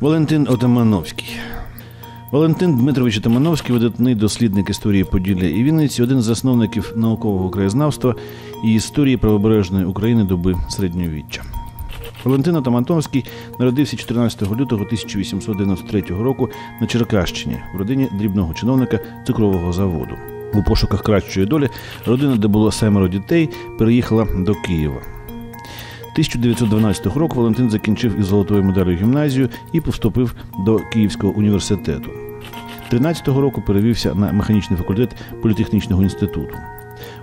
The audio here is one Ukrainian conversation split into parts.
Валентин Отамановський. Валентин Дмитрович Отамановський, видатний дослідник історії Поділля і Вінниці, один з засновників наукового краєзнавства і історії правобережної України доби середньовіччя. Валентин Отамановський народився 14 лютого 1893 року на Черкащині в родині дрібного чиновника цукрового заводу. У пошуках кращої долі родина, де було семеро дітей, переїхала до Києва. 1912 року Валентин закінчив із золотою медаллю гімназію і поступив до Київського університету. 13-го року перевівся на механічний факультет політехнічного інституту.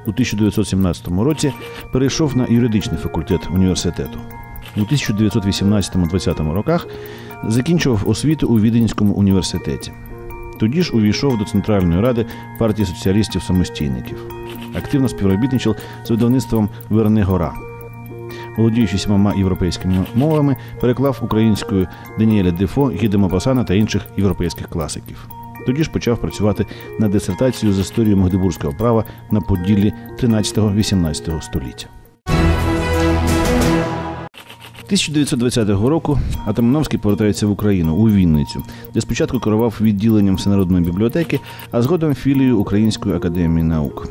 У 1917 році перейшов на юридичний факультет університету. У 1918-20 роках закінчував освіту у Віденському університеті. Тоді ж увійшов до Центральної ради партії соціалістів-самостійників. Активно співробітничав з видавництвом Верне Гора. Володіючи сімома європейськими мовами, переклав українською Даніеля Дефо, Гіде Мопасана та інших європейських класиків. Тоді ж почав працювати над дисертацією з історії Магдебурзького права на Поділлі 13-18 століття. 1920 року Атамановський повертається в Україну у Вінницю, де спочатку керував відділенням всенародної бібліотеки, а згодом філією Української академії наук.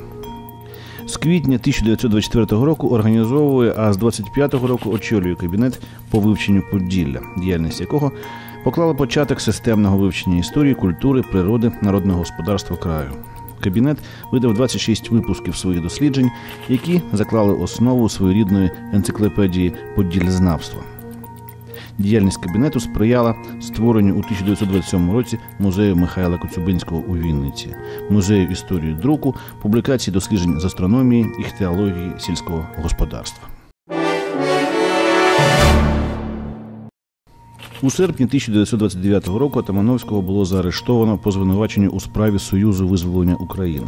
З квітня 1924 року організовує, а з 25-го року очолює кабінет по вивченню Поділля, діяльність якого поклала початок системного вивчення історії, культури, природи, народного господарства краю. Кабінет видав 26 випусків своїх досліджень, які заклали основу своєрідної енциклопедії подільзнавства. Діяльність кабінету сприяла створенню у 1927 році музею Михайла Коцюбинського у Вінниці, музею історії друку, публікації досліджень з астрономії і теології сільського господарства. У серпні 1929 року Атамановського було заарештовано по звинуваченню у справі Союзу визволення України.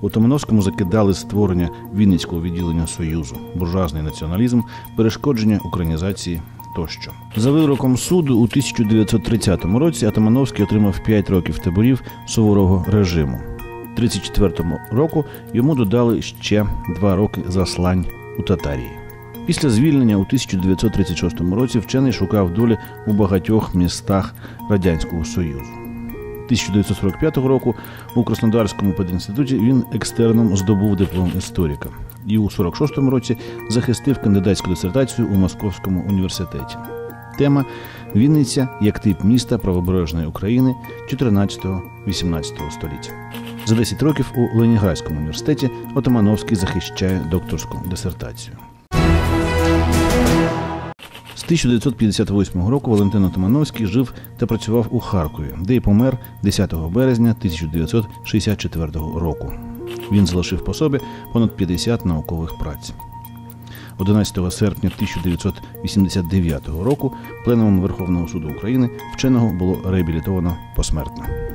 У Томановському закидали створення Вінницького відділення Союзу, буржуазний націоналізм, перешкодження українізації тощо. За вироком суду у 1930 році Атамановський отримав 5 років таборів суворого режиму. 34 року йому додали ще 2 роки заслань у Татарії. Після звільнення у 1936 році вчений шукав долі у багатьох містах Радянського Союзу. 1945 року у Краснодарському пединституті він екстерном здобув диплом історика і у 46-му році захистив кандидатську дисертацію у Московському університеті. Тема Вінниця як тип міста правобережної України 14-18 століття. За 10 років у Ленінградському університеті Отамановський захищає докторську дисертацію. З 1958 року Валентин Отамановський жив та працював у Харкові, де й помер 10 березня 1964 року. Він залишив по собі понад 50 наукових праць. 11 серпня 1989 року пленумом Верховного суду України вченого було реабілітовано посмертно.